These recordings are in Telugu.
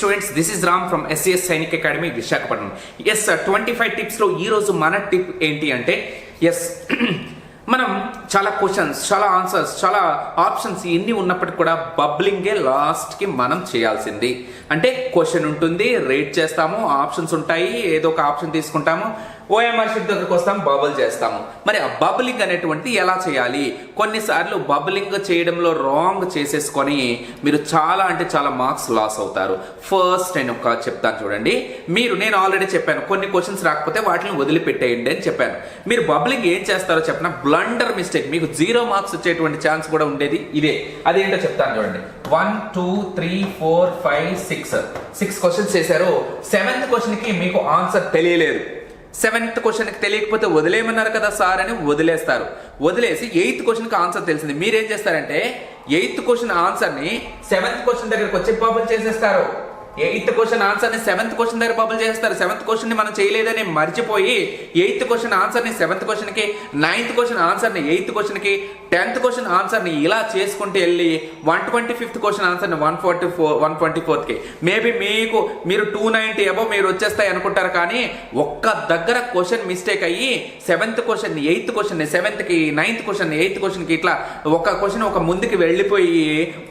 Students this is Ram from SCS Sainik Academy Visakhapatnam S twenty five టిప్స్లో ఈరోజు మన టిప్ ఏంటి అంటే ఎస్ మనం చాలా క్వశ్చన్స్ చాలా ఆన్సర్స్ చాలా ఆప్షన్స్ ఎన్ని ఉన్నప్పటికీ కూడా బబ్లింగే లాస్ట్కి మనం చేయాల్సింది. అంటే క్వశ్చన్ ఉంటుంది రేట్ చేస్తాము ఆప్షన్స్ ఉంటాయి ఏదో ఒక ఆప్షన్ తీసుకుంటాము ఓఎంఆర్ షీట్ దగ్గరకు వస్తాం బబుల్ చేస్తాము. మరి ఆ బబులింగ్ అనేటువంటిది ఎలా చేయాలి? కొన్నిసార్లు బబులింగ్ చేయడంలో రాంగ్ చేసేసుకొని మీరు చాలా అంటే చాలా మార్క్స్ లాస్ అవుతారు. ఫస్ట్ నేను ఒక చెప్తాను చూడండి. మీరు నేను ఆల్రెడీ చెప్పాను కొన్ని క్వశ్చన్స్ రాకపోతే వాటిని వదిలిపెట్టేయండి అని చెప్పాను. మీరు బబ్లింగ్ ఏం చేస్తారో చెప్పిన? బ్లండర్ మిస్టేక్ మీకు జీరో మార్క్స్ వచ్చేటువంటి ఛాన్స్ కూడా ఉండేది ఇదే. అదేంటో చెప్తాను చూడండి. One two three four five six six questions చేశారు. సెవెంత్ క్వశ్చన్కి మీకు ఆన్సర్ తెలియలేదు. సెవెంత్ క్వశ్చన్కి తెలియకపోతే వదిలేయమన్నారు కదా సార్ అని వదిలేస్తారు. వదిలేసి ఎయిత్ క్వశ్చన్కి ఆన్సర్ తెలిసింది. మీరేం చేస్తారంటే ఎయిత్ క్వశ్చన్ ఆన్సర్ని సెవెంత్ క్వశ్చన్ దగ్గరకు వచ్చి బబుల్ చేసేస్తారు. ఎయిత్ క్వశ్చన్ ఆన్సర్ని సెవెంత్ క్వశ్చన్ దగ్గర బబుల్ చేస్తారు సెవెంత్ క్వశ్చన్ని మనం చేయలేదని మర్చిపోయి ఎయిత్ క్వశ్చన్ ఆన్సర్ని సెవెంత్ క్వశ్చన్కి నైన్త్ క్వశ్చన్ ఆన్సర్ని ఎయిత్ క్వశ్చన్కి టెన్త్ క్వశ్చన్ ఆన్సర్ని ఇలా చేసుకుంటూ వెళ్ళి వన్ ట్వంటీ ఫిఫ్త్ క్వశ్చన్ ఆన్సర్ని one forty four one twenty ఫోర్త్కి. Maybe మీకు మీరు టూ నైంటీ అబో మీరు వచ్చేస్తాయి అనుకుంటారు కానీ ఒక్క దగ్గర క్వశ్చన్ మిస్టేక్ అయ్యి సెవెంత్ క్వశ్చన్ ఎయిత్ క్వశ్చన్ సెవెంత్కి నైన్త్ క్వశ్చన్ ఎయిత్ క్వశ్చన్కి ఇట్లా ఒక క్వశ్చన్ ఒక ముందుకి వెళ్ళిపోయి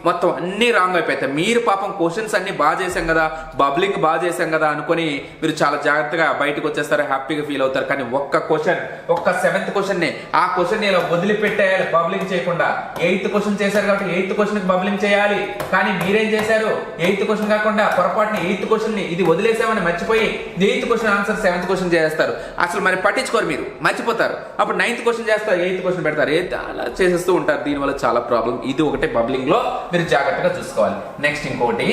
మొత్తం అన్నీ రాంగ్ అయిపోతాయి. మీరు పాపం క్వశ్చన్స్ అన్ని బాగా చేసాం కదా బబ్లింగ్ బాగా చేశాం కదా అనుకొని మీరు చాలా జాగ్రత్తగా బయటకు వచ్చేస్తారు హ్యాపీగా ఫీల్ అవుతారు. కానీ ఒక్క క్వశ్చన్ ఒక్క సెవెంత్ క్వశ్చన్ ఆ క్వశ్చన్ ఇలా వదిలిపెట్టేయాలి బబ్లింగ్ చేయకుండా. ఎయిత్ క్వశ్చన్ చేశారు కాబట్టి ఎయిత్ క్వశ్చన్ బబ్లింగ్ చేయాలి. కానీ మీరేం చేశారు? ఎయిత్ క్వశ్చన్ కాకుండా పొరపాటున ఎయిత్ క్వశ్చన్ని ఇది వదిలేసామని మర్చిపోయి eighth question answer seventh question చేస్తారు అసలు మరి పట్టించుకోరు మీరు మర్చిపోతారు. అప్పుడు నైన్త్ క్వశ్చన్ చేస్తారు ఎయిత్ క్వశ్చన్ పెడతారు. ఎయిత్ అలా చేసేస్తూ ఉంటారు. దీనివల్ల చాలా ప్రాబ్లం ఇది ఒకటే బబ్లింగ్లో మీరు జాగ్రత్తగా చూసుకోవాలి. నెక్స్ట్ ఇంకోటి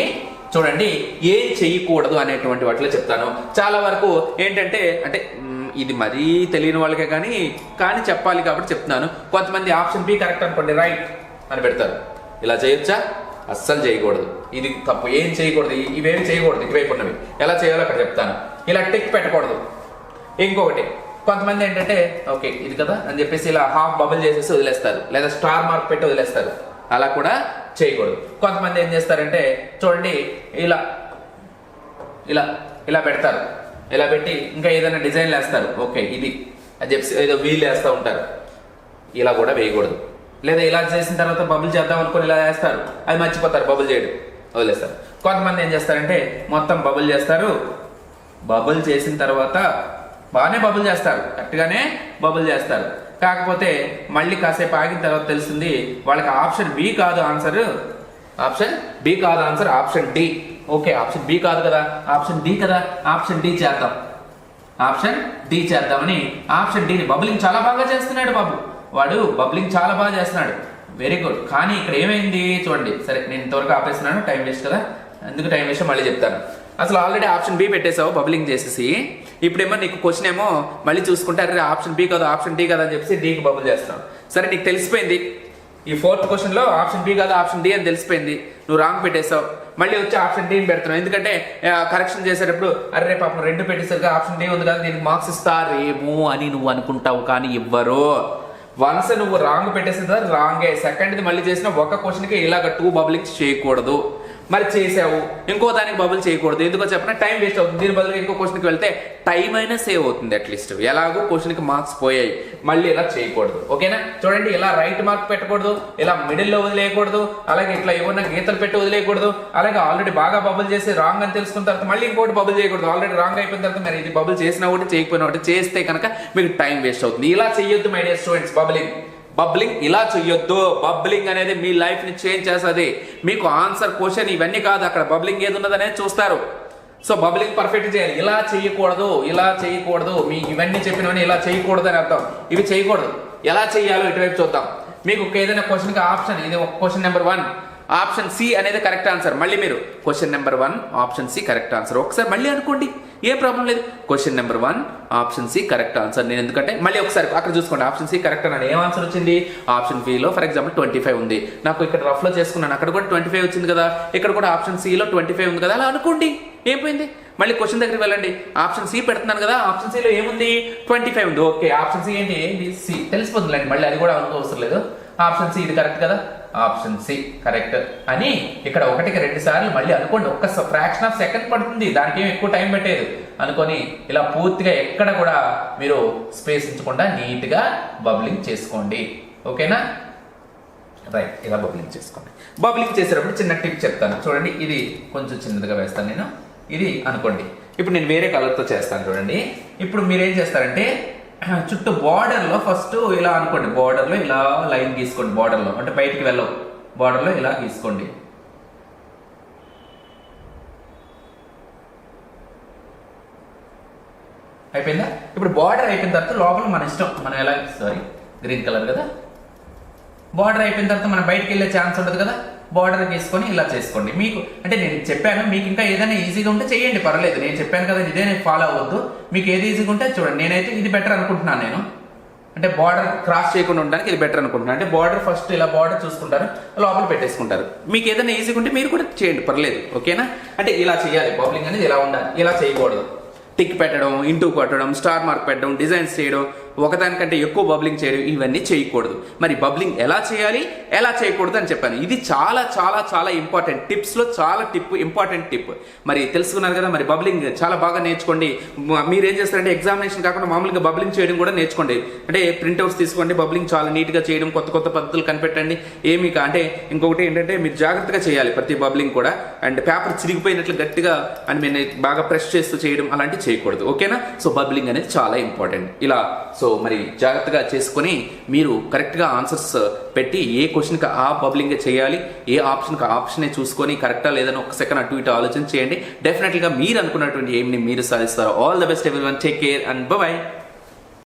చూడండి ఏం చేయకూడదు అనేటువంటి వాటిలో చెప్తాను. చాలా వరకు ఏంటంటే అంటే ఇది మరీ తెలియని వాళ్ళకే కానీ కానీ చెప్పాలి కాబట్టి చెప్తున్నాను. కొంతమంది ఆప్షన్ బి కరెక్ట్ అనుకోండి రైట్ అని పెడతారు. ఇలా చేయొచ్చా? అస్సలు చేయకూడదు. ఇది తప్పు. ఏం చేయకూడదు? ఇవేం చేయకూడదు? ఇటువైపు ఉన్నవి. ఎలా చేయాలో అక్కడ చెప్తాను. ఇలా టిక్ పెట్టకూడదు. ఇంకొకటి కొంతమంది ఏంటంటే ఓకే ఇది కదా అని చెప్పేసి ఇలా హాఫ్ బబుల్ చేసేసి వదిలేస్తారు. లేదా స్టార్ మార్క్ పెట్టి వదిలేస్తారు. అలా కూడా చేయకూడదు. కొంతమంది ఏం చేస్తారంటే చూడండి ఇలా ఇలా ఇలా పెడతారు. ఇలా పెట్టి ఇంకా ఏదైనా డిజైన్ వేస్తారు. ఓకే ఇది. అని చెప్పి ఏదో వీల్ వేస్తూ ఉంటారు. ఇలా కూడా వేయకూడదు. లేదా ఇలా చేసిన తర్వాత బబుల్ చేద్దాం అనుకుని ఇలా వేస్తారు. అది మర్చిపోతారు బబుల్ చేయడం. వదిలేస్తారు. కొంతమంది ఏం చేస్తారంటే మొత్తం బబుల్ చేస్తారు. బబుల్ చేసిన తర్వాత బాగానే బబుల్ చేస్తారు. కరెక్ట్గానే బబుల్ చేస్తారు. కాకపోతే మళ్ళీ కాసేపు ఆగిన తర్వాత తెలిసింది వాళ్ళకి ఆప్షన్ బి కాదు ఆన్సర్. ఆప్షన్ బి కాదు answer option D. Okay option B కాదు కదా. ఆప్షన్ డి కదా. ఆప్షన్ డి చేద్దాం. ఆప్షన్ డి చేద్దామని ఆప్షన్ డిని బబ్లింగ్ చాలా బాగా చేస్తున్నాడు బాబు. వాడు బబ్లింగ్ చాలా బాగా చేస్తున్నాడు. వెరీ గుడ్ కానీ ఇక్కడ ఏమైంది? చూడండి. సరే నేను ఇంతవరకు ఆపేస్తున్నాను. టైం వేస్ట్ కదా. ఎందుకు టైం వేస్ట్? మళ్ళీ చెప్తాను. అసలు ఆల్రెడీ ఆప్షన్ బి పెట్టేసావు బబ్లింగ్ చేసేసి. ఇప్పుడేమో నీకు క్వశ్చన్ ఏమో మళ్ళీ చూసుకుంటే అరే ఆప్షన్ బి కదా ఆప్షన్ డి కదా అని చెప్పేసి డీకి బబుల్ చేస్తాం సరే నీకు తెలిసిపోయింది. ఈ ఫోర్త్ క్వశ్చన్లో ఆప్షన్ బి కాదు ఆప్షన్ డి అని తెలిసిపోయింది. నువ్వు రాంగ్ పెట్టేశావు. మళ్ళీ వచ్చి ఆప్షన్ డిని పెడుతున్నావు. ఎందుకంటే కరెక్షన్ చేసేటప్పుడు అరే పాపం రెండు పెట్టేసరికి ఆప్షన్ డి ఉంది కదా దీనికి మార్క్స్ ఇస్తారేమో అని నువ్వు అనుకుంటావు కానీ ఇవ్వరు వన్స్ నువ్వు రాంగ్ పెట్టేసిన రాంగే సెకండ్ది మళ్ళీ చేసిన ఒక క్వశ్చన్కి ఇలాగ టూ పబ్లిక్స్ చేయకూడదు. మరి చేసావు. ఇంకో దానికి బబుల్ చేయకూడదు. ఎందుకో చెప్పిన టైం వేస్ట్ అవుతుంది. దీని బదులుగా ఇంకో క్వశ్చన్కి వెళ్తే టైం అయినా సేవ్ అవుతుంది అట్లీస్ట్ ఎలాగో క్వశ్చన్కి మార్క్స్ పోయాయి. మళ్ళీ ఇలా చేయకూడదు. ఓకేనా? చూడండి ఇలా రైట్ మార్క్ పెట్టకూడదు. ఇలా మిడిల్లో వదిలేయకూడదు. అలాగే ఇట్లా ఏమన్నా గీతలు పెట్టి వదిలేయకూడదు. అలాగే ఆల్రెడీ బాగా బబుల్ చేసి రాంగ్ అని తెలుసుకున్న తర్వాత మళ్ళీ ఇంకోటి బబుల్ చేయకూడదు. ఆల్రెడీ రాంగ్ అయిపోయిన తర్వాత మరి ఇది బబుల్ చేసినా ఒకటి చేయకపోయినా ఒకటి చేస్తే కనుక మీకు టైం వేస్ట్ అవుతుంది. ఇలా చేయొద్దు my dear students bubbling bubbling ఇలా చెయ్యొద్దు. బబ్లింగ్ అనేది మీ లైఫ్ని చేంజ్ చేస్తుంది. మీకు ఆన్సర్ క్వశ్చన్ ఇవన్నీ కాదు. అక్కడ బబ్లింగ్ ఏది ఉన్నది అనేది చూస్తారు. సో బబ్లింగ్ పర్ఫెక్ట్ చేయాలి. ఇలా చేయకూడదు ఇలా చేయకూడదు మీ ఇవన్నీ చెప్పినవన్నీ ఇలా చేయకూడదు అని అర్థం. ఇవి చేయకూడదు ఎలా చేయాలో ఇటువైపు చూద్దాం. మీకు ఏదైనా క్వశ్చన్కి ఆప్షన్ ఇది ఒక question number one option C అనేది కరెక్ట్ ఆన్సర్. మళ్ళీ మీరు question number one option C correct answer. ఒకసారి మళ్ళీ అనుకోండి ఏ ప్రాబ్లం లేదు. Question number one option C correct answer. నేను ఎందుకంటే మళ్ళీ ఒకసారి అక్కడ చూసుకోండి ఆప్షన్ సి కరెక్ట్ అని ఏం ఆన్సర్ వచ్చింది? ఆప్షన్ బిలో ఫర్ ఎగ్జాంపుల్ ట్వంటీ ఫైవ్ ఉంది. నాకు ఇక్కడ రఫ్లో చేసుకున్నాను. అక్కడ కూడా ట్వంటీ ఫైవ్ వచ్చింది కదా. ఇక్కడ కూడా ఆప్షన్ సిలో ట్వంటీ ఫైవ్ ఉంది కదా. అలా అనుకోండి ఏం మళ్ళీ క్వశ్చన్ దగ్గరికి వెళ్ళండి. ఆప్షన్ సి పెడుతున్నాను కదా. ఆప్షన్ సిలో ఏముంది? ట్వంటీ ఫైవ్ ఉంది. ఓకే ఆప్షన్ సి ఏంటి? ఏంటి? సి. తెలిసిపోతుందిలేండి. మళ్ళీ అది కూడా అనుకోవసరం లేదు. ఆప్షన్ సి ఇది కరెక్ట్ కదా. Option C correct. అని ఇక్కడ ఒకటికి రెండు సార్లు మళ్ళీ అనుకోండి ఒక్క ఫ్రాక్షన్ ఆఫ్ సెకండ్ పడుతుంది. దానికి ఏం ఎక్కువ టైం పెట్టేది అనుకొని ఇలా పూర్తిగా ఎక్కడ కూడా మీరు స్పేస్ ఉంచకుండా నీట్గా బబ్లింగ్ చేసుకోండి. ఓకేనా? రైట్ ఇలా బబ్లింగ్ చేసుకోండి. బబ్లింగ్ చేసేటప్పుడు చిన్న టిప్ చెప్తాను. చూడండి ఇది కొంచెం చిన్నదిగా వేస్తాను నేను. ఇది అనుకోండి. ఇప్పుడు నేను వేరే కలర్తో చేస్తాను చూడండి. ఇప్పుడు మీరు ఏం చేస్తారంటే చుట్టూ బార్డర్లో ఫస్ట్ ఇలా అనుకోండి బార్డర్లో ఇలా లైన్ గీసుకోండి బార్డర్లో అంటే బయటికి వెళ్ళవు. బార్డర్లో ఇలా గీసుకోండి. అయిపోయిందా? ఇప్పుడు బార్డర్ అయిపోయిన తర్వాత లోపల మన ఇష్టం. మనం ఎలా సారీ గ్రీన్ కలర్ కదా. బార్డర్ అయిపోయిన తర్వాత మనం బయటికి వెళ్ళే ఛాన్స్ ఉండదు కదా. బార్డర్ గీసుకొని ఇలా చేసుకోండి. మీకు అంటే నేను చెప్పాను మీకు ఇంకా ఏదైనా ఈజీగా ఉంటే చేయండి పర్లేదు నేను చెప్పాను కదా ఇదే నేను ఫాలో అవ్వద్దు. మీకు ఏది ఈజీగా ఉంటే చూడండి. నేనైతే ఇది బెటర్ అనుకుంటున్నాను నేను. అంటే బార్డర్ క్రాస్ చేయకుండా ఉండడానికి ఇది బెటర్ అనుకుంటున్నాను. అంటే బార్డర్ ఫస్ట్ ఇలా బార్డర్ చూసుకుంటారు లోపల పెట్టేసుకుంటారు. మీకు ఏదైనా ఈజీగా ఉంటే మీరు కూడా చేయండి పర్లేదు ఓకేనా? అంటే ఇలా చేయాలి. బౌలింగ్ అనేది ఇలా ఉండాలి. ఇలా చేయకూడదు. టిక్ పెట్టడం ఇంటూ కొట్టడం స్టార్ మార్క్ పెట్టడం డిజైన్స్ చేయడం ఒకదానికంటే ఎక్కువ బబ్లింగ్ చేయడం ఇవన్నీ చేయకూడదు. మరి బబ్లింగ్ ఎలా చేయాలి? ఎలా చేయకూడదు అని చెప్పాను. ఇది చాలా చాలా చాలా ఇంపార్టెంట్ టిప్స్లో చాలా టిప్ ఇంపార్టెంట్ టిప్. మరి తెలుసుకున్నారు కదా మరి బబ్లింగ్ చాలా బాగా నేర్చుకోండి. మీరు ఏం చేస్తారంటే ఎగ్జామినేషన్ కాకుండా మామూలుగా బబ్లింగ్ చేయడం కూడా నేర్చుకోండి. అంటే ప్రింట్అవుట్స్ తీసుకోండి బబ్లింగ్ చాలా నీట్గా చేయడం కొత్త కొత్త పద్ధతులు కనిపెట్టండి. ఏమి కా- అంటే ఇంకొకటి ఏంటంటే మీరు జాగ్రత్తగా చేయాలి ప్రతి బబ్లింగ్ కూడా. అండ్ పేపర్ చిరిగిపోయినట్లు గట్టిగా అని మీరు బాగా ప్రెస్ చేస్తూ చేయడం అలాంటివి చేయకూడదు. ఓకేనా? సో బబ్లింగ్ అనేది చాలా ఇంపార్టెంట్. ఇలా సో సో మరి జాగ్రత్తగా చేసుకొని మీరు కరెక్ట్గా ఆన్సర్స్ పెట్టి ఏ క్వశ్చన్కి ఆ బబ్లింగ్ చేయాలి ఏ ఆప్షన్కి ఆప్షనే చూసుకొని కరెక్టా లేదని ఒక సెకండ్ అటు ఇటు ఆలోచన చేయండి. డెఫినెట్గా మీరు అనుకున్నటువంటి ఏమిని మీరు సాధిస్తారు. All the best everyone take care and bye